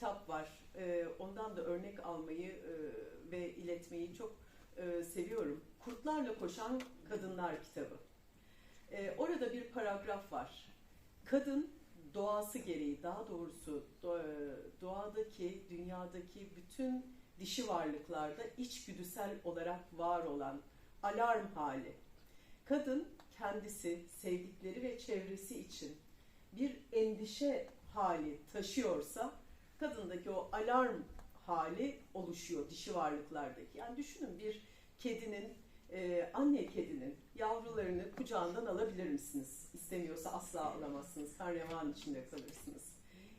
kitap var. E, ondan da örnek almayı e, ve iletmeyi çok e, seviyorum. Kurtlarla Koşan Kadınlar kitabı. E, orada bir paragraf var. Kadın doğası gereği, daha doğrusu doğa- doğadaki, dünyadaki bütün dişi varlıklarda içgüdüsel olarak var olan alarm hali. Kadın kendisi, sevdikleri ve çevresi için bir endişe hali taşıyorsa kadındaki o alarm hali oluşuyor dişi varlıklardaki. Yani düşünün bir kedinin, e, anne kedinin yavrularını kucağından alabilir misiniz? İstemiyorsa asla alamazsınız. Karnevan içinde kalırsınız.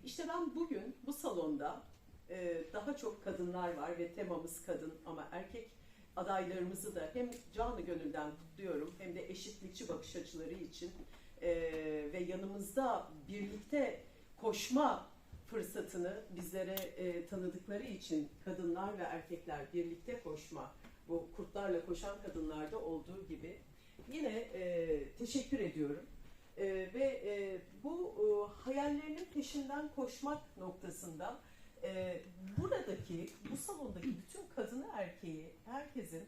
İşte ben bugün bu salonda e, daha çok kadınlar var ve temamız kadın ama erkek adaylarımızı da hem canı gönülden kutluyorum hem de eşitlikçi bakış açıları için e, ve yanımızda birlikte koşma fırsatını bizlere e, tanıdıkları için kadınlar ve erkekler birlikte koşma bu kurtlarla koşan kadınlarda olduğu gibi yine e, teşekkür ediyorum. E, ve e, bu e, hayallerinin peşinden koşmak noktasında e, buradaki, bu salondaki bütün kadını erkeği, herkesin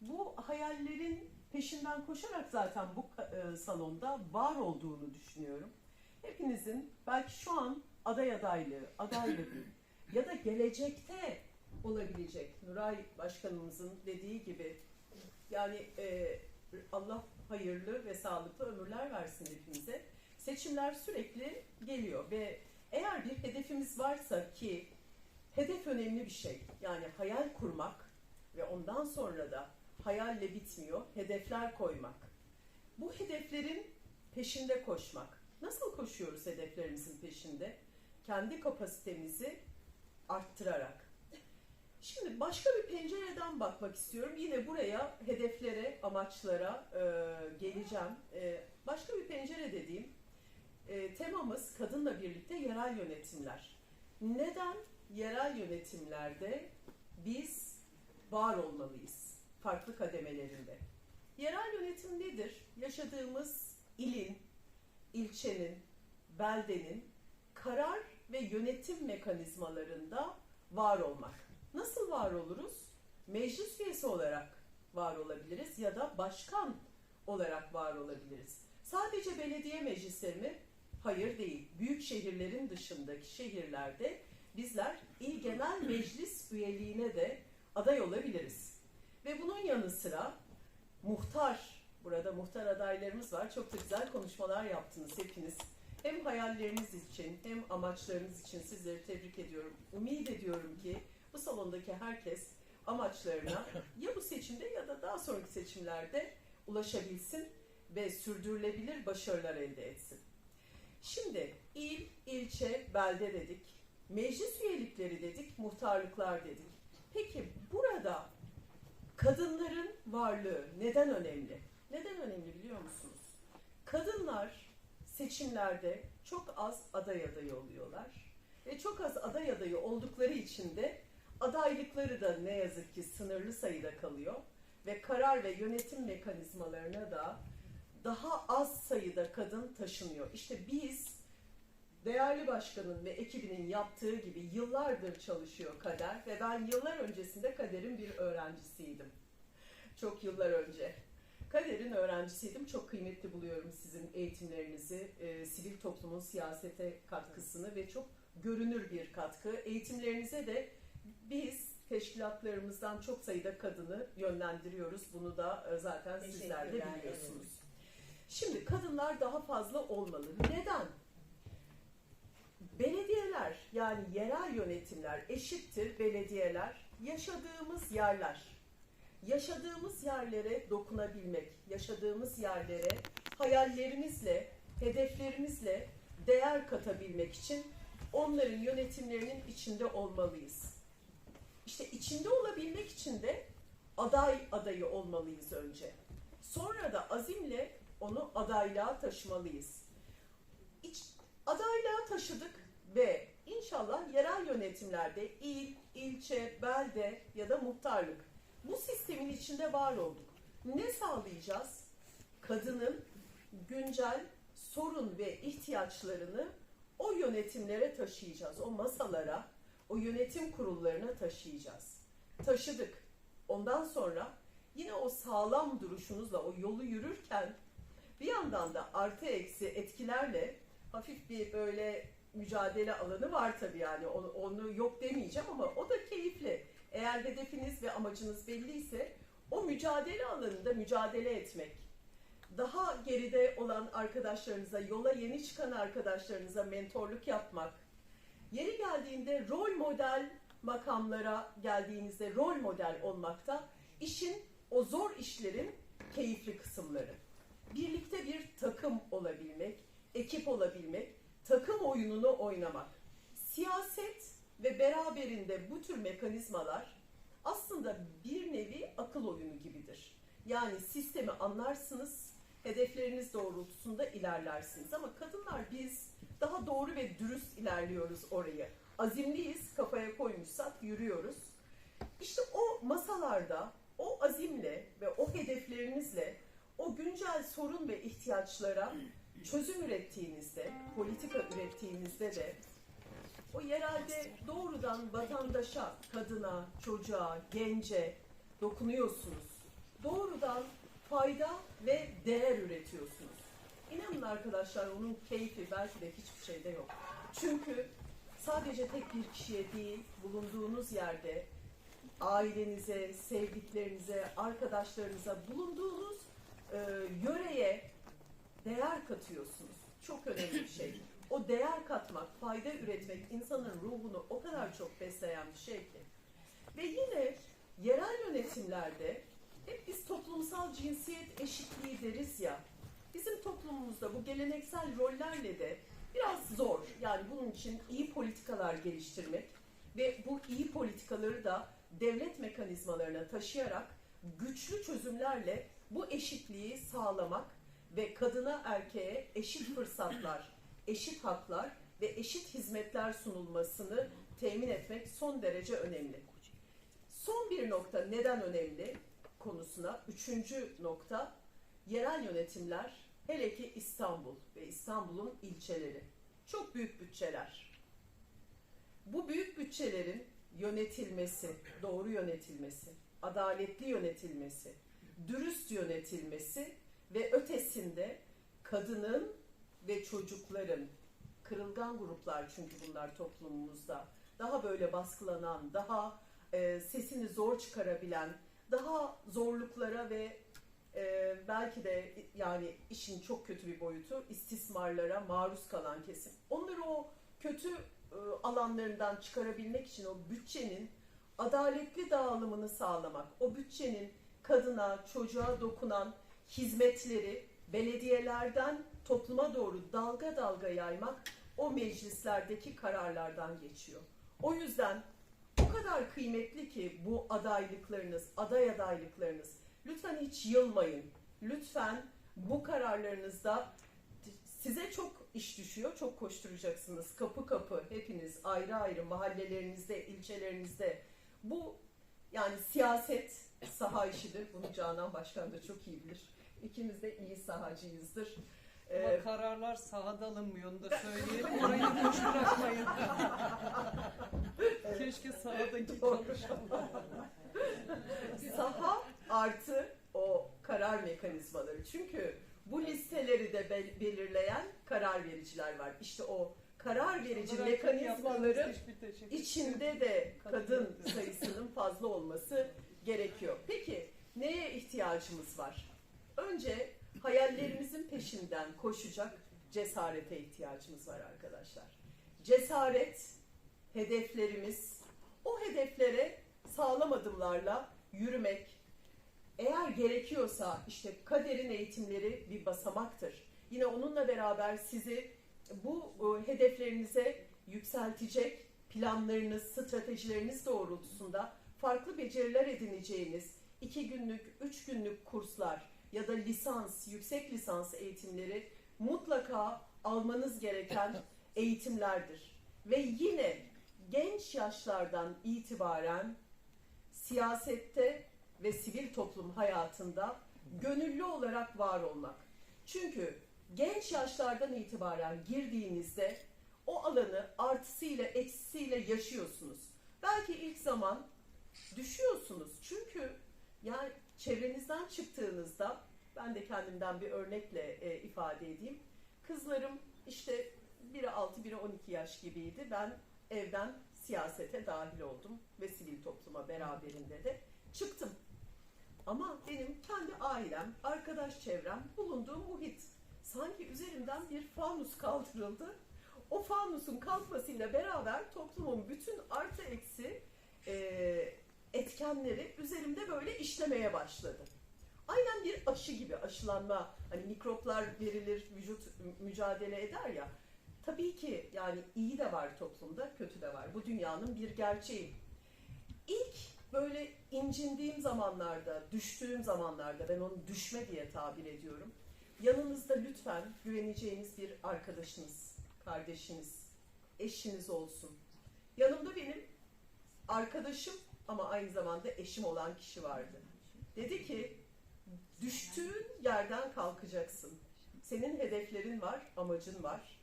bu hayallerin peşinden koşarak zaten bu e, salonda var olduğunu düşünüyorum. Hepinizin belki şu an aday adaylığı, adaylığı ya da gelecekte olabilecek Nuray Başkanımızın dediği gibi yani e, Allah hayırlı ve sağlıklı ömürler versin hepimize. Seçimler sürekli geliyor ve eğer bir hedefimiz varsa ki hedef önemli bir şey. Yani hayal kurmak ve ondan sonra da hayalle bitmiyor, hedefler koymak. Bu hedeflerin peşinde koşmak. Nasıl koşuyoruz hedeflerimizin peşinde? Kendi kapasitemizi arttırarak. Şimdi başka bir pencereden bakmak istiyorum. Yine buraya hedeflere, amaçlara e, geleceğim. E, başka bir pencere dediğim e, temamız kadınla birlikte yerel yönetimler. Neden yerel yönetimlerde biz var olmalıyız farklı kademelerinde? Yerel yönetim nedir? Yaşadığımız ilin, ilçenin, beldenin karar ve yönetim mekanizmalarında var olmak. Nasıl var oluruz? Meclis üyesi olarak var olabiliriz ya da başkan olarak var olabiliriz. Sadece belediye meclisleri mi? Hayır değil. Büyük şehirlerin dışındaki şehirlerde bizler il genel meclis üyeliğine de aday olabiliriz. Ve bunun yanı sıra muhtar, burada muhtar adaylarımız var. Çok da güzel konuşmalar yaptınız hepiniz. Hem hayalleriniz için hem amaçlarınız için sizleri tebrik ediyorum. Umid ediyorum ki bu salondaki herkes amaçlarına ya bu seçimde ya da daha sonraki seçimlerde ulaşabilsin ve sürdürülebilir başarılar elde etsin. Şimdi il, ilçe, belde dedik. Meclis üyelikleri dedik, muhtarlıklar dedik. Peki burada kadınların varlığı neden önemli? Neden önemli biliyor musunuz? Kadınlar seçimlerde çok az aday adayı oluyorlar. Ve çok az aday adayı oldukları için de adaylıkları da ne yazık ki sınırlı sayıda kalıyor. Ve karar ve yönetim mekanizmalarına da daha az sayıda kadın taşınıyor. İşte biz değerli başkanın ve ekibinin yaptığı gibi yıllardır çalışıyor Kader ve ben yıllar öncesinde Kader'in bir öğrencisiydim. Çok yıllar önce. Kader'in öğrencisiydim. Çok kıymetli buluyorum sizin eğitimlerinizi, e, sivil toplumun siyasete katkısını ve çok görünür bir katkı. Eğitimlerinize de biz teşkilatlarımızdan çok sayıda kadını yönlendiriyoruz. Bunu da e, zaten sizler de biliyorsunuz. Şimdi kadınlar daha fazla olmalı. Neden? Belediyeler yani yerel yönetimler eşittir belediyeler yaşadığımız yerler. Yaşadığımız yerlere dokunabilmek, yaşadığımız yerlere hayallerimizle, hedeflerimizle değer katabilmek için onların yönetimlerinin içinde olmalıyız. İşte içinde olabilmek için de aday adayı olmalıyız önce. Sonra da azimle onu adaylığa taşımalıyız. İç, adaylığa taşıdık ve inşallah yerel yönetimlerde il, ilçe, belde ya da muhtarlık bu sistemin içinde var olduk. Ne sağlayacağız? Kadının güncel sorun ve ihtiyaçlarını o yönetimlere taşıyacağız. O masalara, o yönetim kurullarına taşıyacağız. Taşıdık. Ondan sonra yine o sağlam duruşunuzla o yolu yürürken bir yandan da artı eksi etkilerle hafif bir böyle mücadele alanı var tabii yani onu, onu yok demeyeceğim ama o da keyifli. Eğer hedefiniz ve amacınız belliyse o mücadele alanında mücadele etmek, daha geride olan arkadaşlarınıza, yola yeni çıkan arkadaşlarınıza mentorluk yapmak, yeri geldiğinde rol model makamlara geldiğinizde rol model olmakta işin o zor işlerin keyifli kısımları. Birlikte bir takım olabilmek, ekip olabilmek, takım oyununu oynamak. Siyaset ve beraberinde bu tür mekanizmalar aslında bir nevi akıl oyunu gibidir. Yani sistemi anlarsınız, hedefleriniz doğrultusunda ilerlersiniz. Ama kadınlar biz daha doğru ve dürüst ilerliyoruz orayı. Azimliyiz, kafaya koymuşsak yürüyoruz. İşte o masalarda, o azimle ve o hedeflerinizle o güncel sorun ve ihtiyaçlara çözüm ürettiğinizde, politika ürettiğinizde de o yerelde doğrudan vatandaşa, kadına, çocuğa, gence dokunuyorsunuz. Doğrudan fayda ve değer üretiyorsunuz. İnanın arkadaşlar onun keyfi belki de hiçbir şeyde yok. Çünkü sadece tek bir kişiye değil, bulunduğunuz yerde ailenize, sevdiklerinize, arkadaşlarınıza, bulunduğunuz e, yöreye değer katıyorsunuz. Çok önemli bir şey. O değer katmak, fayda üretmek insanın ruhunu o kadar çok besleyen bir şey ki. Ve yine yerel yönetimlerde hep biz toplumsal cinsiyet eşitliği deriz ya. Bizim toplumumuzda bu geleneksel rollerle de biraz zor. Yani bunun için iyi politikalar geliştirmek ve bu iyi politikaları da devlet mekanizmalarına taşıyarak güçlü çözümlerle bu eşitliği sağlamak ve kadına erkeğe eşit fırsatlar, eşit haklar ve eşit hizmetler sunulmasını temin etmek son derece önemli. Son bir nokta neden önemli konusuna, üçüncü nokta yerel yönetimler, hele ki İstanbul ve İstanbul'un ilçeleri. Çok büyük bütçeler. Bu büyük bütçelerin yönetilmesi, doğru yönetilmesi, adaletli yönetilmesi, dürüst yönetilmesi ve ötesinde kadının ve çocukların, kırılgan gruplar çünkü bunlar toplumumuzda, daha böyle baskılanan, daha e, sesini zor çıkarabilen, daha zorluklara ve e, belki de yani işin çok kötü bir boyutu istismarlara maruz kalan kesim. Onları o kötü e, alanlarından çıkarabilmek için o bütçenin adaletli dağılımını sağlamak, o bütçenin kadına, çocuğa dokunan hizmetleri belediyelerden topluma doğru dalga dalga yaymak o meclislerdeki kararlardan geçiyor. O yüzden o kadar kıymetli ki bu adaylıklarınız, aday adaylıklarınız. Lütfen hiç yılmayın. Lütfen bu kararlarınızda size çok iş düşüyor, çok koşturacaksınız. Kapı kapı hepiniz ayrı ayrı mahallelerinizde, ilçelerinizde. Bu yani siyaset saha işidir. Bunu Canan Başkan da çok iyi bilir. İkimiz de iyi sahacıyızdır. Ama Ee, kararlar sahada alınmıyor onu da söyleyelim. Orayı boş bırakmayın. Keşke sahadaki çalışanlar. saha artı o karar mekanizmaları. Çünkü bu listeleri de bel- belirleyen karar vericiler var. İşte o karar verici Onlara mekanizmaların içinde de Kadın sayısının fazla olması gerekiyor. Peki neye ihtiyacımız var? Önce hayallerimizin peşinden koşacak cesarete ihtiyacımız var arkadaşlar. Cesaret, hedeflerimiz, o hedeflere sağlam adımlarla yürümek, eğer gerekiyorsa işte kaderin eğitimleri bir basamaktır. Yine onunla beraber sizi bu e, hedeflerinize yükseltecek planlarınız, stratejileriniz doğrultusunda farklı beceriler edineceğiniz iki günlük, üç günlük kurslar ya da lisans, yüksek lisans eğitimleri mutlaka almanız gereken eğitimlerdir. Ve yine genç yaşlardan itibaren siyasette ve sivil toplum hayatında gönüllü olarak var olmak. Çünkü genç yaşlardan itibaren girdiğinizde o alanı artısıyla eksisiyle yaşıyorsunuz. Belki ilk zaman düşüyorsunuz. Çünkü yani çevrenizden çıktığınızda ben de kendimden bir örnekle e, ifade edeyim. Kızlarım işte biri 6, biri 12 yaş gibiydi. Ben evden siyasete dahil oldum ve sivil topluma beraberinde de çıktım. Ama benim kendi ailem, arkadaş çevrem, bulunduğum muhit sanki üzerimden bir fanus kaldırıldı. O fanusun kalkmasıyla beraber toplumun bütün artı eksi e, etkenleri üzerimde böyle işlemeye başladı. Aynen bir aşı gibi aşılanma, hani mikroplar verilir, vücut mücadele eder ya. Tabii ki yani iyi de var toplumda, kötü de var. Bu dünyanın bir gerçeği. İlk böyle incindiğim zamanlarda, düştüğüm zamanlarda, ben onu düşme diye tabir ediyorum. Yanınızda lütfen güveneceğiniz bir arkadaşınız, kardeşiniz, eşiniz olsun. Yanımda benim arkadaşım ama aynı zamanda eşim olan kişi vardı. Dedi ki, düştüğün yerden kalkacaksın. Senin hedeflerin var, amacın var.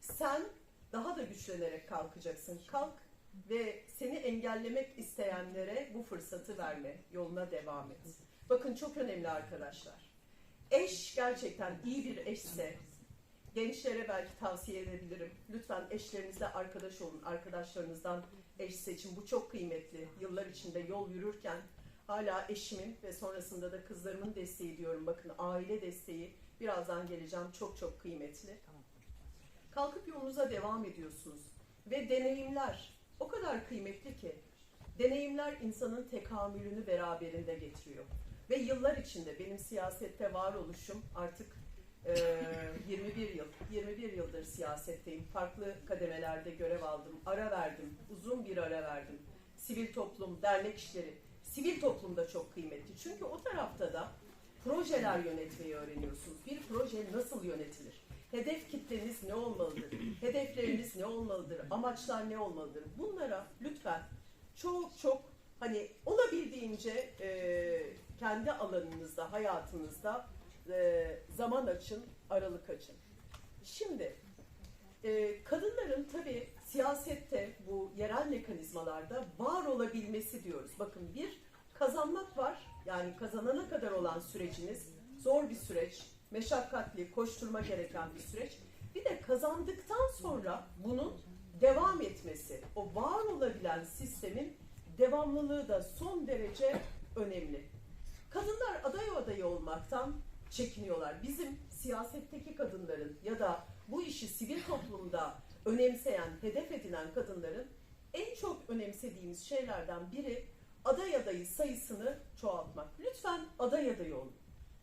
Sen daha da güçlenerek kalkacaksın. Kalk ve seni engellemek isteyenlere bu fırsatı verme. Yoluna devam et. Bakın çok önemli arkadaşlar. Eş gerçekten iyi bir eşse gençlere belki tavsiye edebilirim. Lütfen eşlerinizle arkadaş olun. Arkadaşlarınızdan eş seçin. Bu çok kıymetli. Yıllar içinde yol yürürken hala eşimin ve sonrasında da kızlarımın desteği diyorum. Bakın aile desteği birazdan geleceğim çok çok kıymetli. Kalkıp yolunuza devam ediyorsunuz. Ve deneyimler o kadar kıymetli ki deneyimler insanın tekamülünü beraberinde getiriyor. Ve yıllar içinde benim siyasette varoluşum artık e, 21 yıl, 21 yıldır siyasetteyim. Farklı kademelerde görev aldım, ara verdim, uzun bir ara verdim. Sivil toplum, dernek işleri, sivil toplum da çok kıymetli. Çünkü o tarafta da projeler yönetmeyi öğreniyorsunuz. Bir proje nasıl yönetilir? Hedef kitleniz ne olmalıdır? Hedefleriniz ne olmalıdır? Amaçlar ne olmalıdır? Bunlara lütfen çok çok hani olabildiğince e, kendi alanınızda, hayatınızda e, zaman açın, aralık açın. Şimdi e, kadınların tabii siyasette bu yerel mekanizmalarda var olabilmesi diyoruz. Bakın bir kazanmak var. Yani kazanana kadar olan süreciniz zor bir süreç, meşakkatli, koşturma gereken bir süreç. Bir de kazandıktan sonra bunun devam etmesi, o var olabilen sistemin devamlılığı da son derece önemli. Kadınlar aday adayı olmaktan çekiniyorlar. Bizim siyasetteki kadınların ya da bu işi sivil toplumda önemseyen, hedef edinen kadınların en çok önemsediğimiz şeylerden biri aday adayı sayısını çoğaltmak. Lütfen aday adayı olun.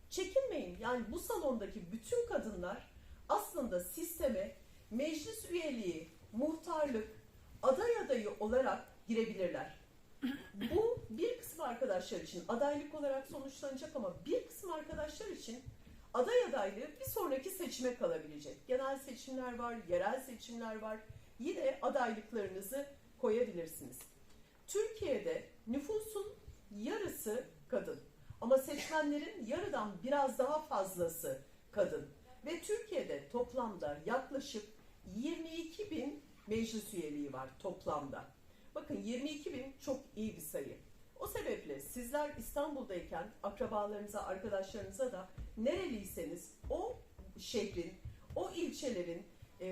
Çekinmeyin. Yani bu salondaki bütün kadınlar aslında sisteme meclis üyeliği, muhtarlık, aday adayı olarak girebilirler. Bu bir kısım arkadaşlar için adaylık olarak sonuçlanacak ama bir kısım arkadaşlar için aday adaylığı bir sonraki seçime kalabilecek. Genel seçimler var, yerel seçimler var. Yine adaylıklarınızı koyabilirsiniz. Türkiye'de nüfusun yarısı kadın. Ama seçmenlerin yarıdan biraz daha fazlası kadın. Ve Türkiye'de toplamda yaklaşık 22 bin meclis üyeliği var toplamda. Bakın 22 bin çok iyi bir sayı. O sebeple sizler İstanbul'dayken akrabalarınıza, arkadaşlarınıza da nereliyseniz o şehrin, o ilçelerin e,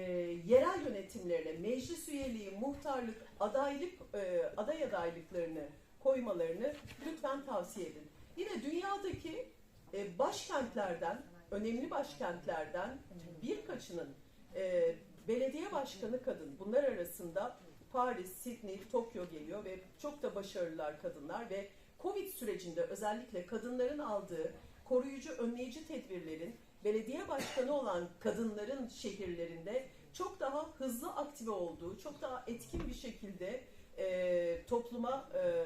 yerel yönetimlerine meclis üyeliği, muhtarlık, adaylık, e, aday adaylıklarını koymalarını lütfen tavsiye edin. Yine dünyadaki e, başkentlerden, önemli başkentlerden birkaçının e, belediye başkanı kadın. Bunlar arasında Paris, Sydney, Tokyo geliyor ve çok da başarılılar kadınlar ve Covid sürecinde özellikle kadınların aldığı koruyucu, önleyici tedbirlerin belediye başkanı olan kadınların şehirlerinde çok daha hızlı aktive olduğu, çok daha etkin bir şekilde e, topluma e,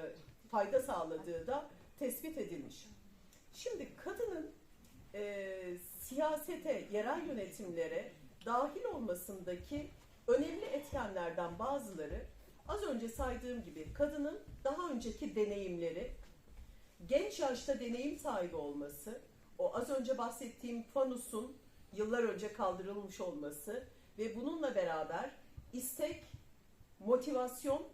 fayda sağladığı da tespit edilmiş. Şimdi kadının e, siyasete, yerel yönetimlere dahil olmasındaki önemli etkenlerden bazıları az önce saydığım gibi kadının daha önceki deneyimleri, genç yaşta deneyim sahibi olması, o az önce bahsettiğim fanusun yıllar önce kaldırılmış olması ve bununla beraber istek motivasyon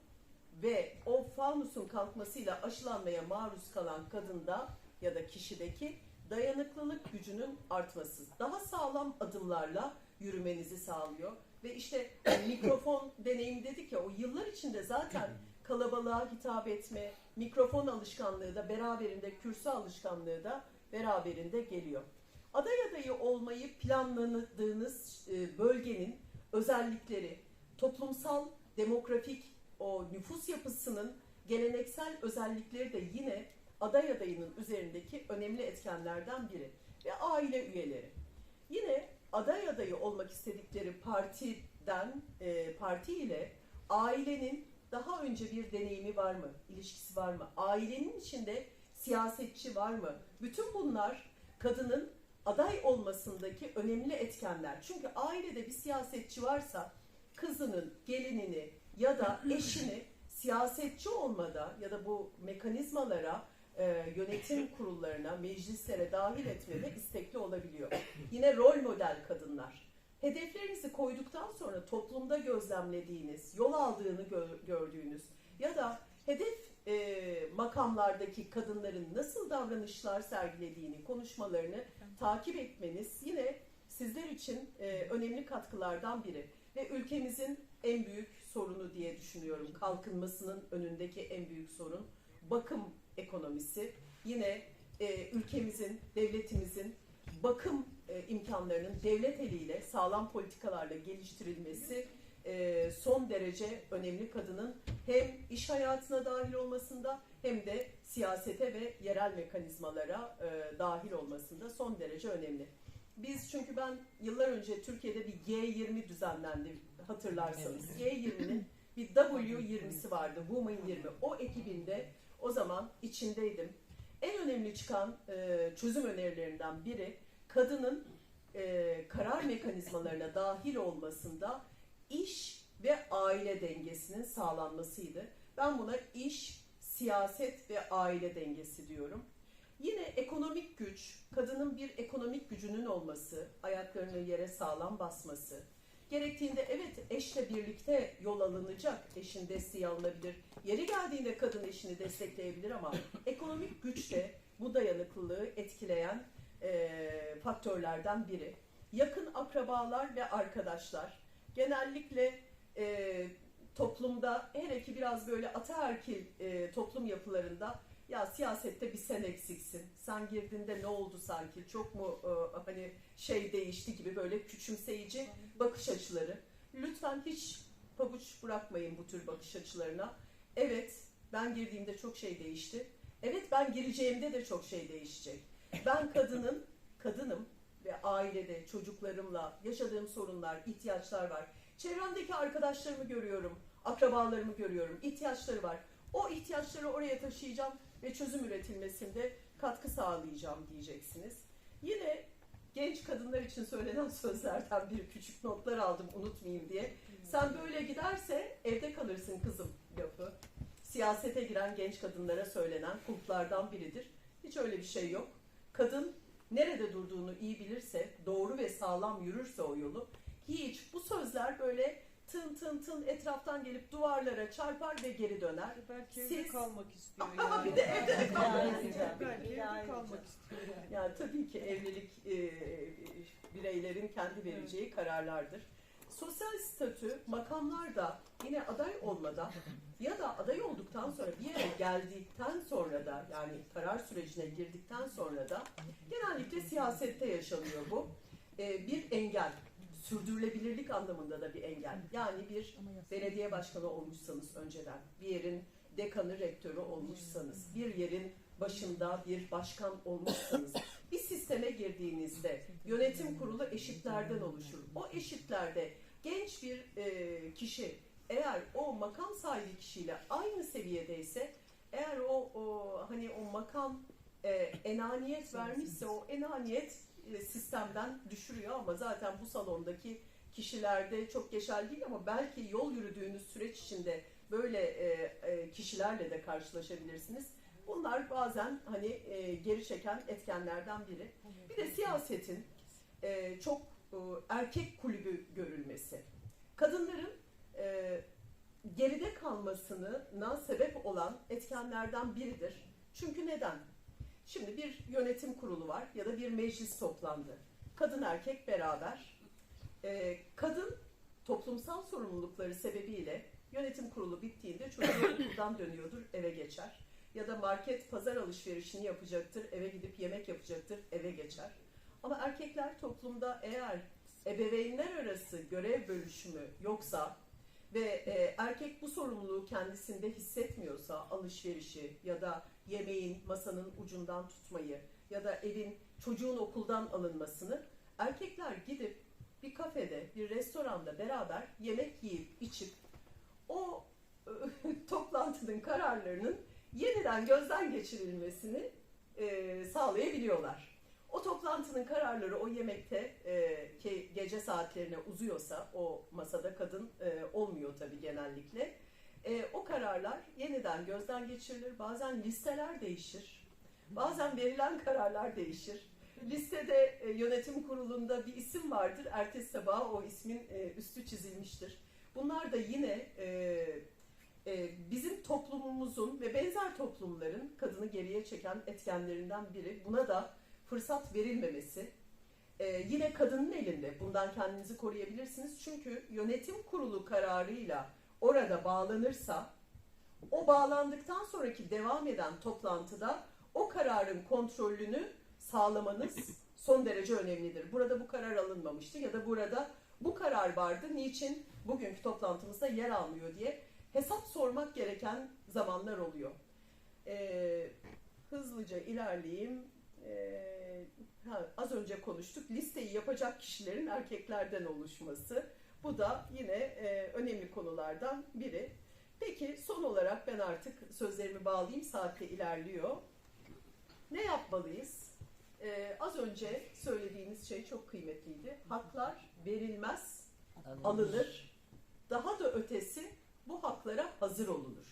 ve o fanusun kalkmasıyla aşılanmaya maruz kalan kadında ya da kişideki dayanıklılık gücünün artması. Daha sağlam adımlarla yürümenizi sağlıyor. Ve işte mikrofon deneyim dedik ya o yıllar içinde zaten kalabalığa hitap etme, mikrofon alışkanlığı da beraberinde, kürsü alışkanlığı da beraberinde geliyor. Aday adayı olmayı planladığınız e, bölgenin özellikleri, toplumsal, demografik o nüfus yapısının geleneksel özellikleri de yine aday adayının üzerindeki önemli etkenlerden biri. Ve aile üyeleri. Yine aday adayı olmak istedikleri partiden, e, parti ile ailenin daha önce bir deneyimi var mı? İlişkisi var mı? Ailenin içinde siyasetçi var mı? Bütün bunlar kadının aday olmasındaki önemli etkenler. Çünkü ailede bir siyasetçi varsa kızının, gelinini ya da eşini siyasetçi olmada ya da bu mekanizmalara e, yönetim kurullarına, meclislere dahil etmede istekli olabiliyor. Yine rol model kadınlar. Hedeflerinizi koyduktan sonra toplumda gözlemlediğiniz, yol aldığını gö- gördüğünüz ya da hedef e, makamlardaki kadınların nasıl davranışlar sergilediğini, konuşmalarını takip etmeniz yine sizler için e, önemli katkılardan biri. Ve ülkemizin en büyük sorunu diye düşünüyorum. Kalkınmasının önündeki en büyük sorun bakım ekonomisi. Yine e, ülkemizin, devletimizin bakım e, imkanlarının devlet eliyle sağlam politikalarla geliştirilmesi e, son derece önemli kadının hem iş hayatına dahil olmasında hem de siyasete ve yerel mekanizmalara e, dahil olmasında son derece önemli. Biz çünkü ben yıllar önce Türkiye'de bir G20 düzenlendi hatırlarsanız. G20'nin bir W20'si vardı, Women 20. O ekibinde o zaman içindeydim. En önemli çıkan e, çözüm önerilerinden biri kadının e, karar mekanizmalarına dahil olmasında iş ve aile dengesinin sağlanmasıydı. Ben buna iş, siyaset ve aile dengesi diyorum. Yine ekonomik güç, kadının bir ekonomik gücünün olması, ayaklarını yere sağlam basması, gerektiğinde evet eşle birlikte yol alınacak, eşin desteği alınabilir. Yeri geldiğinde kadın eşini destekleyebilir ama ekonomik güç de bu dayanıklılığı etkileyen e, faktörlerden biri. Yakın akrabalar ve arkadaşlar genellikle e, toplumda hele ki biraz böyle ataerkil e, toplum yapılarında ya siyasette bir sen eksiksin. Sen girdiğinde ne oldu sanki? Çok mu e, hani şey değişti gibi böyle küçümseyici bakış açıları. Lütfen hiç pabuç bırakmayın bu tür bakış açılarına. Evet, ben girdiğimde çok şey değişti. Evet, ben gireceğimde de çok şey değişecek. Ben kadının, kadınım ve ailede çocuklarımla yaşadığım sorunlar, ihtiyaçlar var. Çevremdeki arkadaşlarımı görüyorum, akrabalarımı görüyorum, ihtiyaçları var. O ihtiyaçları oraya taşıyacağım ve çözüm üretilmesinde katkı sağlayacağım diyeceksiniz. Yine genç kadınlar için söylenen sözlerden bir küçük notlar aldım unutmayayım diye. Sen böyle giderse evde kalırsın kızım lafı. Siyasete giren genç kadınlara söylenen kulplardan biridir. Hiç öyle bir şey yok. Kadın nerede durduğunu iyi bilirse, doğru ve sağlam yürürse o yolu, hiç bu sözler böyle tın tın tın etraftan gelip duvarlara çarpar ve geri döner. Belki evde Siz- kalmak istiyor Ama yani. bir de evde de kalmak istiyor. Belki evde kalmak istiyor yani. Yani tabii ki evlilik e, bireylerin kendi vereceği kararlardır. Sosyal statü makamlarda yine aday olmadan ya da aday olduktan sonra bir yere geldikten sonra da yani karar sürecine girdikten sonra da genellikle siyasette yaşanıyor bu. E, bir engel, sürdürülebilirlik anlamında da bir engel. Yani bir belediye başkanı olmuşsanız önceden, bir yerin dekanı, rektörü olmuşsanız, bir yerin başında bir başkan olmuşsanız, bir sisteme girdiğinizde yönetim kurulu eşitlerden oluşur. O eşitlerde genç bir e, kişi eğer o makam sahibi kişiyle aynı seviyedeyse, eğer o, o hani o makam e, enaniyet vermişse o enaniyet sistemden düşürüyor ama zaten bu salondaki kişilerde çok geçerli değil ama belki yol yürüdüğünüz süreç içinde böyle e, e, kişilerle de karşılaşabilirsiniz. Bunlar bazen hani e, geri çeken etkenlerden biri. Bir de siyasetin e, çok e, erkek kulübü görülmesi. Kadınların e, almasına sebep olan etkenlerden biridir. Çünkü neden? Şimdi bir yönetim kurulu var ya da bir meclis toplandı. Kadın erkek beraber. Ee, kadın toplumsal sorumlulukları sebebiyle yönetim kurulu bittiğinde çocuğu okuldan dönüyordur, eve geçer. Ya da market, pazar alışverişini yapacaktır, eve gidip yemek yapacaktır, eve geçer. Ama erkekler toplumda eğer ebeveynler arası görev bölüşümü yoksa ve e, erkek bu sorumluluğu kendisinde hissetmiyorsa alışverişi ya da yemeğin masanın ucundan tutmayı ya da evin çocuğun okuldan alınmasını erkekler gidip bir kafede, bir restoranda beraber yemek yiyip içip o toplantının kararlarının yeniden gözden geçirilmesini e, sağlayabiliyorlar. O toplantının kararları o yemekte e, gece saatlerine uzuyorsa o masada kadın e, olmuyor tabii genellikle. E, o kararlar yeniden gözden geçirilir. Bazen listeler değişir. Bazen verilen kararlar değişir. Listede e, yönetim kurulunda bir isim vardır. Ertesi sabah o ismin e, üstü çizilmiştir. Bunlar da yine e, e, bizim toplumumuzun ve benzer toplumların kadını geriye çeken etkenlerinden biri. Buna da fırsat verilmemesi. E, yine kadının elinde. Bundan kendinizi koruyabilirsiniz. Çünkü yönetim kurulu kararıyla orada bağlanırsa o bağlandıktan sonraki devam eden toplantıda o kararın kontrolünü sağlamanız son derece önemlidir. Burada bu karar alınmamıştı ya da burada bu karar vardı. Niçin bugünkü toplantımızda yer almıyor diye hesap sormak gereken zamanlar oluyor. Ee, hızlıca ilerleyeyim. Ee, ha, az önce konuştuk. Listeyi yapacak kişilerin erkeklerden oluşması. Bu da yine e, önemli konulardan biri. Peki son olarak ben artık sözlerimi bağlayayım. Saatte ilerliyor. Ne yapmalıyız? Ee, az önce söylediğiniz şey çok kıymetliydi. Haklar verilmez, alınır. Daha da ötesi bu haklara hazır olunur.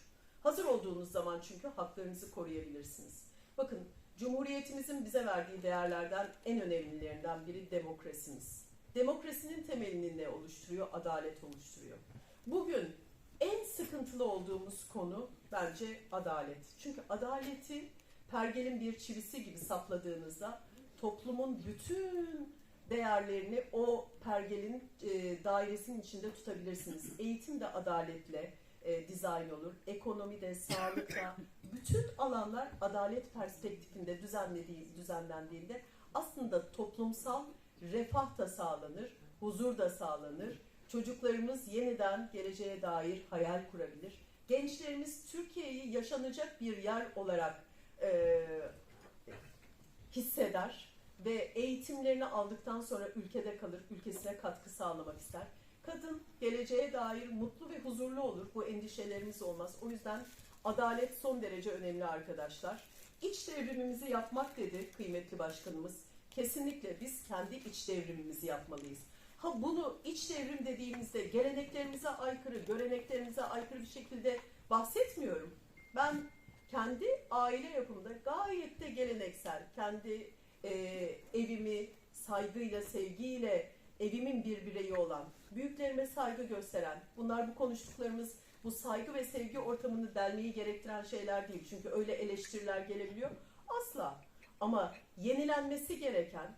Hazır olduğunuz zaman çünkü haklarınızı koruyabilirsiniz. Bakın Cumhuriyetimizin bize verdiği değerlerden en önemlilerinden biri demokrasimiz. Demokrasinin temelini ne oluşturuyor? Adalet oluşturuyor. Bugün en sıkıntılı olduğumuz konu bence adalet. Çünkü adaleti pergelin bir çivisi gibi sapladığınızda toplumun bütün değerlerini o pergelin e, dairesinin içinde tutabilirsiniz. Eğitim de adaletle e, dizayn olur. Ekonomi de, sağlık da, bütün alanlar adalet perspektifinde düzenlediği, düzenlendiğinde aslında toplumsal refah da sağlanır, huzur da sağlanır. Çocuklarımız yeniden geleceğe dair hayal kurabilir. Gençlerimiz Türkiye'yi yaşanacak bir yer olarak e, hisseder ve eğitimlerini aldıktan sonra ülkede kalır, ülkesine katkı sağlamak ister. Kadın geleceğe dair mutlu ve huzurlu olur. Bu endişelerimiz olmaz. O yüzden adalet son derece önemli arkadaşlar. İç devrimimizi yapmak dedi kıymetli başkanımız. Kesinlikle biz kendi iç devrimimizi yapmalıyız. Ha bunu iç devrim dediğimizde geleneklerimize aykırı, göreneklerimize aykırı bir şekilde bahsetmiyorum. Ben kendi aile yapımında gayet de geleneksel, kendi e, evimi saygıyla, sevgiyle evimin bir bireyi olan, büyüklerime saygı gösteren, bunlar bu konuştuklarımız bu saygı ve sevgi ortamını delmeyi gerektiren şeyler değil. Çünkü öyle eleştiriler gelebiliyor. Asla. Ama yenilenmesi gereken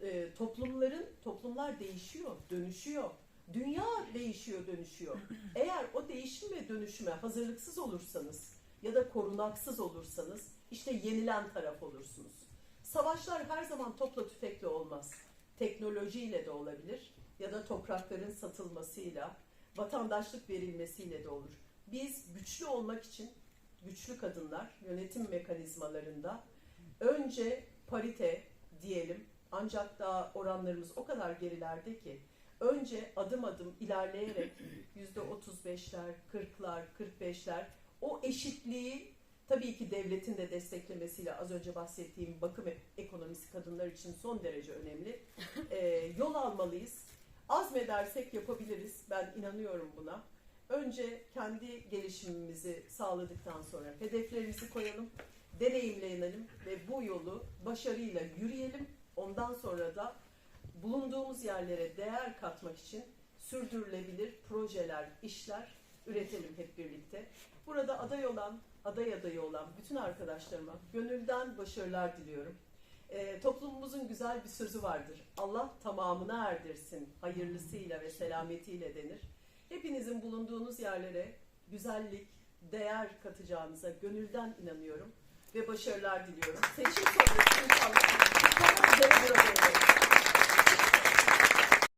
e, toplumların, toplumlar değişiyor, dönüşüyor. Dünya değişiyor, dönüşüyor. Eğer o değişim ve dönüşüme hazırlıksız olursanız ya da korunaksız olursanız işte yenilen taraf olursunuz. Savaşlar her zaman topla tüfekle olmaz. Teknolojiyle de olabilir ya da toprakların satılmasıyla, vatandaşlık verilmesiyle de olur. Biz güçlü olmak için güçlü kadınlar yönetim mekanizmalarında önce parite diyelim ancak daha oranlarımız o kadar gerilerde ki önce adım adım ilerleyerek yüzde 35'ler, 40'lar, 45'ler o eşitliği tabii ki devletin de desteklemesiyle az önce bahsettiğim bakım ekonomisi kadınlar için son derece önemli. Ee, yol almalıyız. Azmedersek yapabiliriz. Ben inanıyorum buna. Önce kendi gelişimimizi sağladıktan sonra hedeflerimizi koyalım, deneyimleyelim ve bu yolu başarıyla yürüyelim. Ondan sonra da bulunduğumuz yerlere değer katmak için sürdürülebilir projeler, işler üretelim hep birlikte. Burada aday olan, aday adayı olan bütün arkadaşlarıma gönülden başarılar diliyorum. Ee, toplumumuzun güzel bir sözü vardır. Allah tamamına erdirsin, hayırlısıyla ve selametiyle denir. Hepinizin bulunduğunuz yerlere güzellik, değer katacağınıza gönülden inanıyorum ve başarılar diliyorum. Seçim sonrası inşallah. Burada.